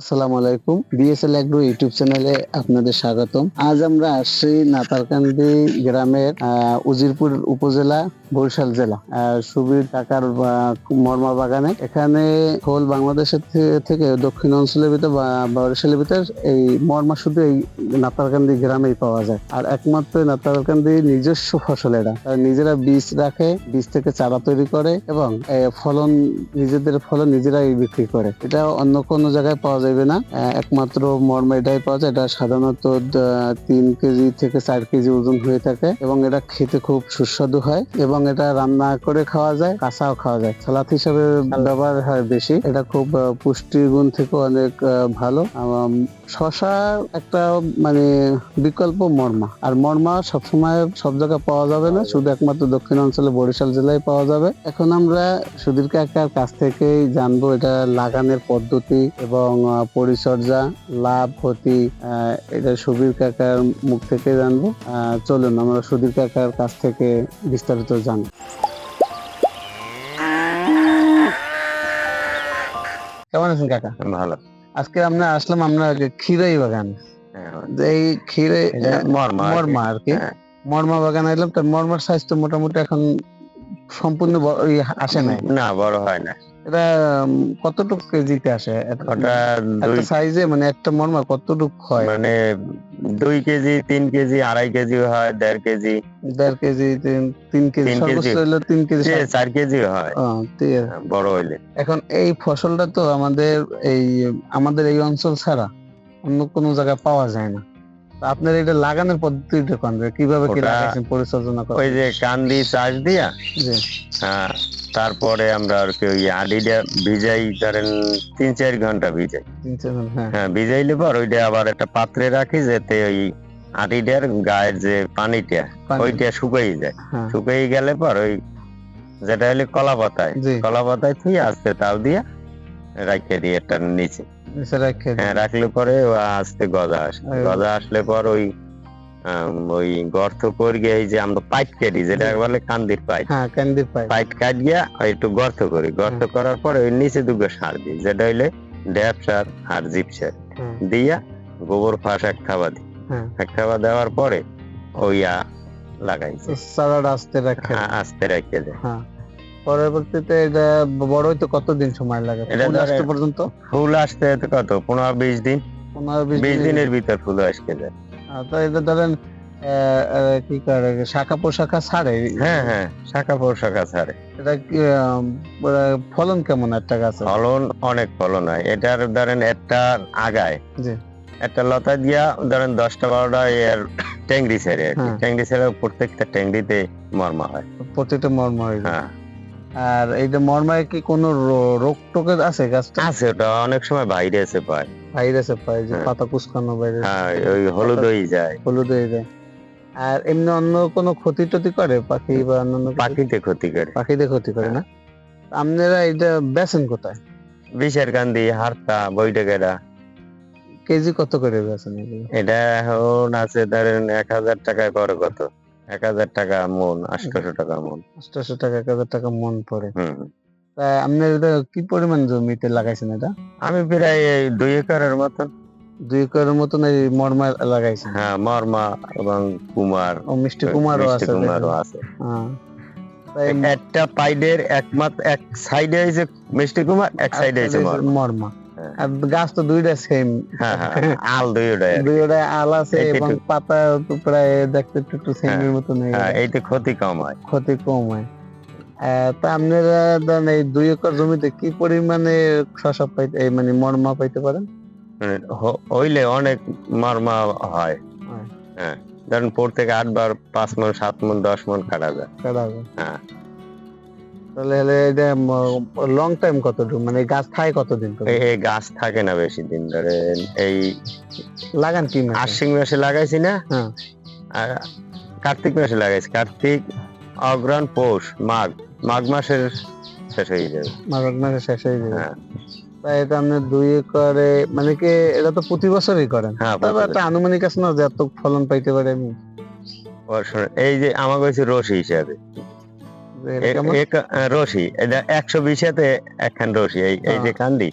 আসসালামু আলাইকুম। BSL agro YouTube চ্যানেলে আপনাদের স্বাগতম। আজ আমরা আসছি নাতারকান্দি গ্রামের উজিরপুর উপজেলা, বরিশাল জেলা সুবীর কাকার মর্মা বাগানে। এখানে হোল বাংলাদেশের থেকে দক্ষিণ অঞ্চলের ভিতর বরিশালের ভিতর এই মর্মা শুধু এই নাতারকান্দি গ্রামেই পাওয়া যায়। আর একমাত্র নাতারকান্দি নিজস্ব ফসল এটা তারা নিজেরা বীজ রাখে, বীজ থেকে চারা তৈরি করে এবং ফলন, নিজেদের ফলন নিজেরাই বিক্রি করে। এটা অন্য কোনো জায়গায় পাওয়া যাবে না। একমাত্র মর্মা এটাই পাওয়া যায়। এটা সাধারণত তিন কেজি থেকে চার কেজি ওজন হয়ে থাকে এবং এটা খেতে খুব সুস্বাদু হয় এবং এটা রান্না করে খাওয়া যায়, কাঁচাও খাওয়া যায়। সালাদ হিসাবে ব্যবহার হয় বেশি। এটা খুব পুষ্টির গুণ থেকে অনেক ভালো। শশা একটা মানে বিকল্প মর্মা। আর মর্মা সবসময় সব জায়গায় পাওয়া যাবে না। শুধু একমাত্র দক্ষিণ অঞ্চলে, বরিশাল জেলায় পাওয়া যাবে। এখন আমরা সুধীর কাকার কাছ থেকেই জানব এটা লাগানোর পদ্ধতি এবং পরিচর্যা লাভ ক্ষতি এটা সুধীর কাকার মুখ থেকে জানব। চলুন আমরা সুধীর কাকার কাছ থেকে বিস্তারিত জানব। কেমন আছেন কাকা? ভালো। আজকে আমরা আসলাম আমরা ক্ষীরাই বাগান। এই ক্ষীরে মরমা আর কি। মর্মা হ্যাঁ। মর্মা বাগান এলাম তার মর্মার তো মোটামুটি এখন সম্পূর্ণ আসে নাই? না বড় হয় না। এটা কতটুকু কেজিতে আসে? একটা সাইজে মানে একটা মর্মা কতটুকু হয়? মানে দুই কেজি তিন কেজি আড়াই কেজি হয় দেড় কেজি। দেড় কেজি তিন কেজি সর্বোচ্চ কেজি। হলো তিন কেজি চার কেজি হয়। আছে। বড় হইলে। এখন এই ফসলটা তো আমাদের এই আমাদের এই অঞ্চল ছাড়া অন্য কোনো জায়গায় পাওয়া যায় না। আপনার এটা লাগানোর পদ্ধতিটা কোন? কীভাবে কি লাগাইছেন পরিচর্যা করে ওই যে কান্দি চাষ দিয়া হ্যাঁ তারপরে আমরা আর কি ওই আডিটা ভিজাই ধরেন তিন চার ঘণ্টা ভিজাই। হ্যাঁ। হ্যাঁ ভিজাইলে পর ওইটা আবার একটা পাত্রে রাখি যাতে ওই আটিটার গায়ের যে পানিটা ওইটা শুকাই যায়। হ্যাঁ। শুকাই গেলে পর ওই যেটা হলে কলা পাতায় কলা পাতায় থুই আস্তে তাও দিয়া রাখিয়ে দিই এটার নিচে। রেখে। হ্যাঁ রাখলে পরে আস্তে গজা আসে। গজা আসলে পর ওই ওই গর্ত করে গিয়ে এই যে আমরা পাইট কাটি যেটা বলে কান্দির পাইট হ্যাঁ পাই পাইট কাট গিয়া একটু গর্ত করি। গর্ত করার পরে ওই নিচে দুটো সার দিই যেটা হইলে ড্যাপ সার আর জিপ সার। দিয়া গোবর ফাঁস এক খাওয়া দিই। হ্যাঁ এক খাওয়া দেওয়ার পরে ওইয়া লাগাইছে তো আস্তে রাখে হ্যাঁ, আস্তে রেখে দেয় হ্যাঁ। পরবর্তীতে এটা বড় হইতে কতদিন সময় লাগে? ফুল আসতে পর্যন্ত? ফুল আসতে কত? পনেরো বিশ দিন। পনেরো বিশ বিশ দিন। দিনের ভিতর ফুল আসতে যায়। তো এটা ধরেন কি করে শাখা পোশাখা ছাড়ে? হ্যাঁ হ্যাঁ শাখা পোশাখা ছাড়ে। এটা ফলন কেমন একটা গাছে ফলন অনেক ফলন হয়। এটার ধরেন একটা আগায়। জি। একটা লতা দিয়া ধরেন দশটা বারোটা এর ট্যাংরি ছেড়ে হ্যাঁ। ট্যাংরি ছেড়ে প্রত্যেকটা ট্যাংরিতে মর্মা হয়। প্রতিটা মর্ম হয় হ্যাঁ। আর এইটা মর্মায় কি কোনো রোগ টোকের আছে গাছটা? আছে ওটা অনেক সময় ভাইরাসে পায়। ভাইরাসে পায় যে হ্যাঁ। পাতা কুচকানো ভাইরাস। হ্যাঁ ওই হলুদ হয়ে যায়। হলুদ হয়ে যায়। আর এমনি অন্য কোনো ক্ষতি টতি করে পাখি বা অন্য? পাখিতে ক্ষতি করে। পাখিদের ক্ষতি করে না? আপনারা এটা বেচেন কোথায়? বিষের কান্দি হারতা বৈঠকেরা। কেজি কত করে বেচেন এগুলো? এটা এখন আছে ধরেন এক হাজার টাকায় পরে কত। এক হাজার টাকা মন আটশোশো টাকা মন। আটশো টাকা এক হাজার টাকা মন পড়ে। তা আপনার এটা কি পরিমাণ জমিতে লাগাইছেন এটা? আমি প্রায় এই দুই একরের মতন। দুই একরের মতন এই মর্মা লাগাইছেন? হ্যাঁ মর্মা এবং কুমার। ও মিষ্টি কুমারও মিষ্টি আছে কুমারও আছে। হ্যাঁ। একটা পাইডের একমাত্র এক সাইডে হয়েছে মিষ্টি কুমার এক সাইডে হয়েছে মর্মা। গাছ তো দুইটা সেম হ্যাঁ হ্যাঁ আল দুই ওটাই দুইটা আল আছে এবং পাতা তো প্রায় দেখতে একটু একটু হয়ে হ্যাঁ যায়। ক্ষতি কম হয়। ক্ষতি কম হয়। তা আপনারা এই দুই একর জমিতে কি পরিমাণে শশা পাইতে মানে মর্মা পাইতে পারেন? মানে হইলে অনেক মর্মা হয়। হয়। হ্যাঁ ধরেন পর থেকে আটবার পাঁচ মন সাত মন দশ মন কাটা যায়। কাটা হবে। হ্যাঁ। তাহলে হলে এটা লং টাইম কতটুকু? মানে গাছ খায় কতদিন করে? এই- গাছ থাকে না বেশি দিন ধরে। এই লাগান কি মাসে? আশ্বিন মাসে লাগাইছি না? হ্যাঁ। আর কার্তিক মাসে লাগাইছি। কার্তিক অগ্রহণ পৌষ মাঘ। মাঘ মাসের শেষ হয়ে যাবে। মাঘ মাসে শেষ হয়ে যাবে। হ্যাঁ। তাই এটা আপনি দুই একরে মানে কি এটা তো প্রতি বছরই করেন? হ্যাঁ তবে একটা আনুমানিক আছে না যে এত ফলন পাইতে পারে আমি? এই যে আমাকে হচ্ছে রশি হিসাবে। রশি। এটা একশো বিশেতে একখান রশি এই এই যে। কান্দি।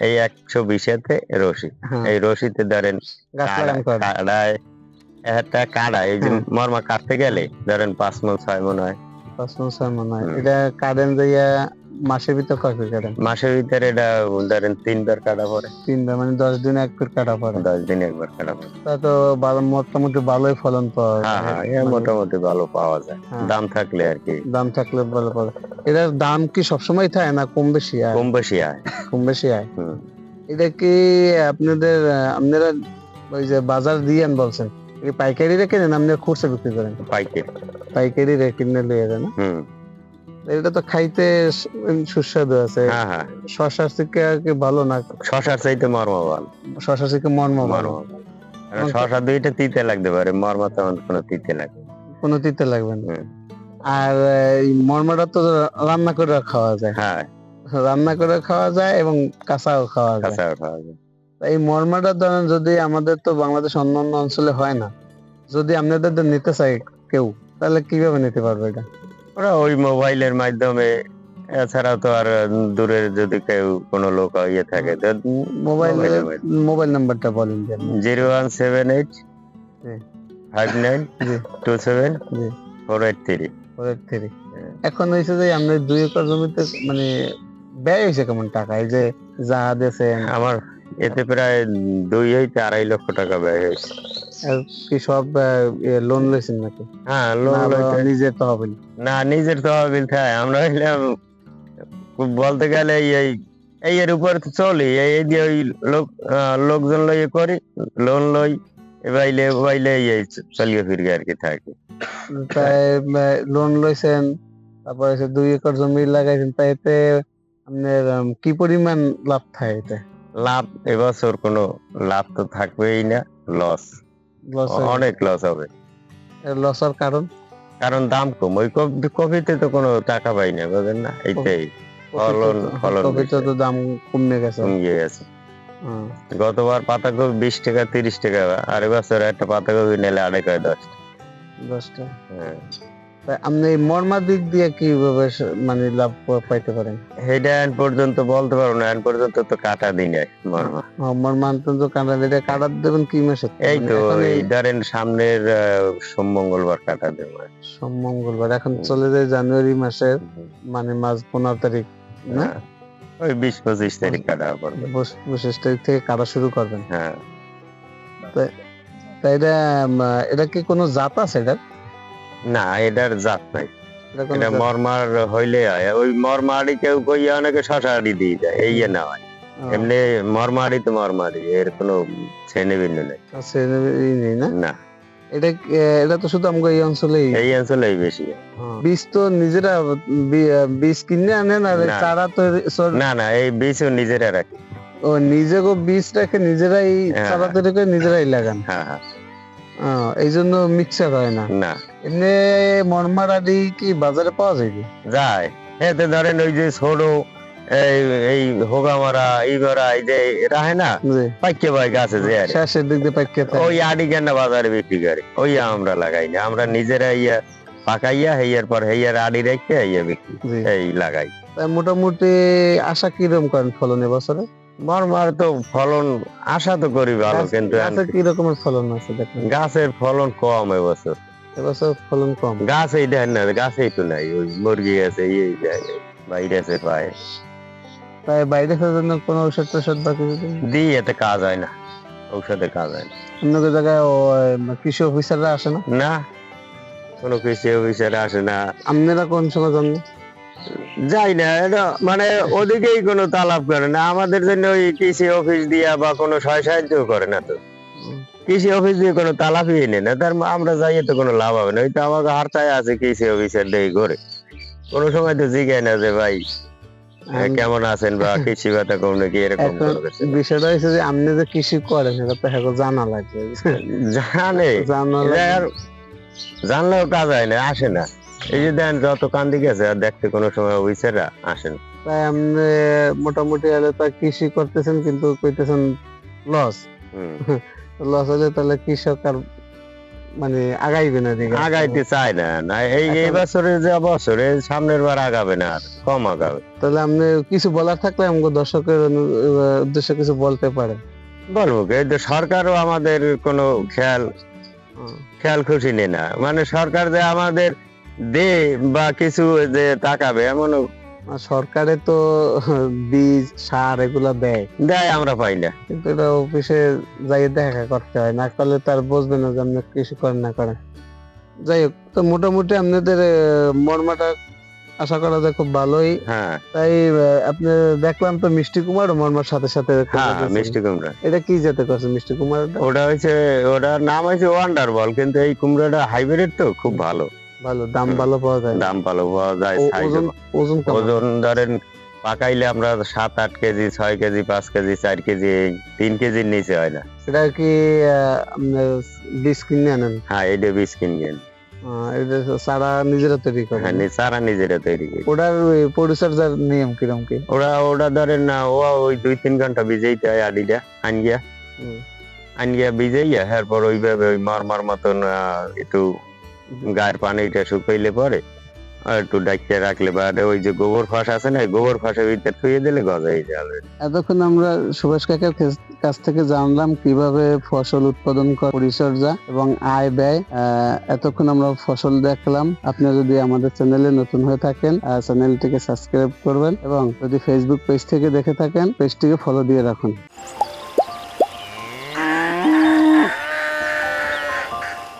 এই একশো বিশেতে রশি। হ্যাঁ, এই রশিতে ধরেন কাড়ায় একটা কাড়া এই যে হ্যাঁ। মর্মা কাটতে গেলে ধরেন পাঁচ মন ছয় মন হয়। পাঁচ মন ছয় মন হয়। এটা কাটেন যাইয়া মাসের ভিতর কয় ফিট কাটেন মাসের ভিতরে এটা ধরেন তিনবার কাটা পড়ে। তিনবার মানে দশ দিনে এক ফিট কাটা পড়ে? দশ দিন একবার কাটা পড়ে। তা তো ভালো মোটামুটি ভালোই ফলন পাওয়া যায়। হ্যাঁ হ্যাঁ মোটামুটি ভালো পাওয়া যায়। হ্যাঁ। দাম থাকলে আর কি। দাম থাকলে ভালো পাওয়া যায়। এটার দাম কি সবসময় থাকে না কম বেশি হয় কম বেশি হয় কম বেশি হয়। এটা কি আপনাদের আপনারা ওই যে বাজার দিয়েন বলছেন পাইকারি রেখে নেন আপনি খুচরা বিক্রি করেন? পাইকারি। পাইকারি রেখে কিনে লিয়ে যান হুম। এটা তো খাইতে সুস্বাদু আছে। হ্যাঁ হ্যাঁ। শশার থেকে ভালো না? শশার চাইতে মর্মা ভালো শশা থেকে মর্ম ভালো শশা দুইটা তিতে লাগতে পারে। মর্মা তেমন কোনো তিতে লাগে কোনো তিতে লাগবে না। আর এই মর্মটা তো রান্না করে খাওয়া যায়। হ্যাঁ। রান্না করে খাওয়া যায় এবং কাঁচাও খাওয়া যায়। কাঁচা খাওয়া যায়। এই মর্মাটা ধরেন যদি আমাদের তো বাংলাদেশ অন্যান্য অঞ্চলে হয় না যদি আপনাদের নিতে চাই কেউ তাহলে কীভাবে নিতে পারবে এটা? ওরা ওই মোবাইলের মাধ্যমে এছাড়া তো আর দূরের যদি কেউ কোনো লোক ইয়ে থাকে তো মোবাইল। মোবাইল নাম্বারটা বলেন। Zero one seven eight. Five nine two seven four eight three. পরের থেকে এখন হয়েছে যে আপনার দুই একর জমিতে মানে ব্যয় হয়েছে কেমন টাকা? এই যে যা দিয়েছেন আমার এতে প্রায় দুই হইতে আড়াই লক্ষ টাকা ব্যয় হয়েছে। কি সব লোন লইছেন নাকি? হ্যাঁ লোন লইতে নিজের তহবিল? না নিজের তহবিল থাকে আমরা হইলাম বলতে গেলে এই এই এর উপর চলি। এই দিয়ে ওই লোক লোকজন লইয়ে করি লোন লই এবাইলে বাইলে এই চলিয়ে ফিরে আর কি থাকে। তাই লোন লইছেন তারপরে দুই একর জমি লাগাইছেন তাই এতে আপনার কি পরিমাণ লাভ থাকে এতে? লাভ এবছর কোনো লাভ তো থাকবেই না লস অনেক লস হবে। লসের কারণ? কারণ দাম কম। ওই কপি- কপিতে তো কোনো টাকা পাই না বুঝেন না? এইটাই। ফলন ফলন কপিতে তো দাম কমে গেছে। কমে গেছে। গতবার পাতাকপি বিশ টাকা তিরিশ টাকা আর এবছর একটা পাতাকপি নিলে আড়াই টাকা দশ টাকা। দশটা হ্যাঁ। তাই আপনি এই মর্মা দিক দিয়ে কীভাবে মানে লাভ পাইতে পারেন? সেইটা এখন পর্যন্ত বলতে পারব না এখন পর্যন্ত তো কাটা দিন নাই মর্মা। তো কাটা এটা কাটার দেবেন কি মাসে? এই মানে তো এই ধরেন সামনের সোম মঙ্গলবার কাটা দেবো। সোম মঙ্গলবার এখন চলে যায় জানুয়ারি মাসের মানে মাস পনেরো তারিখ না? হ্যাঁ। ওই বিশ পঁচিশ তারিখ কাটা পড়বে। বস- পঁচিশ তারিখ থেকে কাটা শুরু করবেন। হ্যাঁ। তা এটা এটা কি কোনো জাত আছে এটা না এটার জাত নাই। এটা মরমার হইলে হয়। ওই মরমারি কেউ কইয়া অনেকে শশাড়ি দিয়ে যায় এই না হয়। এমনি মরমারি তো মরমারি এর কোনো শ্রেণি ভিন্ন নেই না? না। এটা এটা তো শুধু আমাকে এই অঞ্চলেই? এই অঞ্চলেই বেশি। হ্যাঁ। বীজ তো নিজেরা বীজ কিনে আনেন আর না। চারা তো না না এই বীজও নিজেরা রাখি। ও নিজেকে বীজ রেখে নিজেরাই হ্যাঁ। চারা তৈরি করে নিজেরাই লাগান। হ্যাঁ হ্যাঁ। এই জন্য মিক্সার হয় না। না। এমনি মরমারাদি কি বাজারে পাওয়া যায় কি? যায়। এতে ধরেন ওই যে ছোট এই এই হোগা মারা এই মারা এই যে রাহে না? পাইকে পাই গাছে যে আরে। শেষের দিক দিয়ে পাইকে ওই আড়ি কেনা বাজারে বিক্রি করে। ওই আমরা লাগাই না। আমরা নিজেরা ইয়া পাকাইয়া হেয়ার পর হেয়ার আড়ি রেখে ইয়া বিক্রি এই লাগাই। মোটামুটি আশা কীরকম করেন ফলন এবছরে মরমার তো ফলন আশা তো করি ভালো কিন্তু গাছে কি রকমের ফলন আছে দেখেন? গাছের ফলন কম এবছর এবছর ফলন কম? গাছ এই দেন না গাছেই তো নাই ওই মুরগি আছে এই দেয় বাইরে আছে পায়। তাই বাইরে খাওয়ার জন্য কোনো ঔষধ টষধ বা কিছু? দিই এতে কাজ হয় না ঔষধে কাজ হয় না। অন্য কোনো জায়গায় ও, আহ, কৃষি অফিসাররা আসে না? না কোনো কৃষি অফিসার আসে না। আপনারা কোন সময় জানেন যাই না এটা মানে ওদিকেই কোনো তালাব করে না। আমাদের জন্য ওই কৃষি অফিস দিয়া বা কোনো সহায় সাহায্য করে না তো। কৃষি অফিস দিয়ে কোনো তালাবই নেই না। তার আমরা যাই তো কোনো লাভ হবে না। ওই তো আমাকে হারটায় আছে কৃষি অফিসার দিয়ে ঘরে। কোনো সময় তো জিগায় না যে ভাই কেমন আছেন বা কৃষি ভাতা কম নাকি? এরকম বিষয়টা হচ্ছে যে আপনি যে কৃষি করেন সেটা তো এখন জানা লাগবে। জানে। জানলেও কাজ হয় না আসে না। এই যে দেন যত কান্দি গেছে আর দেখতে কোনো সময় আসেন। তাই আপনি মোটামুটি হলে তো কৃষি করতেছেন কিন্তু কইতেছেন লস। লস হলে তাহলে কৃষক আর মানে আগাইবে না দিকে আগাইতে চায় না। না এই এই যে বছরে সামনের বার আগাবে না আর কম আগাবে। তাহলে আপনি কিছু বলার থাকলে আমাকে দর্শকের উদ্দেশ্যে কিছু বলতে পারে বলব কি, এই যে সরকারও আমাদের কোনো খেয়াল খেয়াল খুশি নেই না। মানে সরকার যে আমাদের দে বা কিছু যে তাকাবে এমন সরকারে তো বীজ সার এগুলা দেয়। দেয় আমরা পাই না। কিন্তু এটা অফিসে যাই দেখা করতে হয় না করলে তার বুঝবে না যে আপনি কৃষি করেন না করেন। যাই হোক তো মোটামুটি আপনাদের মর্মাটা আশা করা যায় খুব ভালোই। হ্যাঁ। তাই আপনি দেখলাম তো মিষ্টি কুমার মর্মার সাথে সাথে হ্যাঁ মিষ্টি কুমড়া। এটা কি জাতে করছে মিষ্টি কুমার ওটা হচ্ছে ওটার নাম হয়েছে ওয়ান্ডার বল কিন্তু এই কুমড়াটা হাইব্রিড তো খুব ভালো। ভালো দাম ভালো পাওয়া যায়। দাম ভালো পাওয়া যায় ওজন ওজন? ওজন ধরেন পাকাইলে আমরা সাত আট কেজি ছয় কেজি পাঁচ কেজি চার কেজি তিন কেজির নিচে হয় না। সেটা কি বীজ কিনে আনেন? হ্যাঁ এটা বীজ এটা সারা নিজেরা তৈরি হ্যাঁ নি- নিজেরা তৈরি করি। ওটার পরিচর্যার নিয়ম কিরম কি? ওরা ধরেন না ও ওই দুই তিন ঘণ্টা আডিটা আনগিয়া। আনগিয়া এরপর ওইভাবে ওই মারমার মতন আহ, একটু গায়ের পানিটা শুকাইলে পরে একটু ডাকিয়ে রাখলে বা ওই যে গোবর ফাঁস আছে না গোবর ফাঁসের ভিতরে থুয়ে দিলে গজাই যাবে। এতক্ষণ আমরা সুভাষ কাকার কাছ- থেকে জানলাম কীভাবে ফসল উৎপাদন পরিচর্যা এবং আয় ব্যয়। এতক্ষণ আমরা ফসল দেখলাম। আপনি যদি আমাদের চ্যানেলে নতুন হয়ে থাকেন চ্যানেলটিকে সাবস্ক্রাইব করবেন এবং যদি ফেসবুক পেজ থেকে দেখে থাকেন পেজটিকে ফলো দিয়ে রাখুন।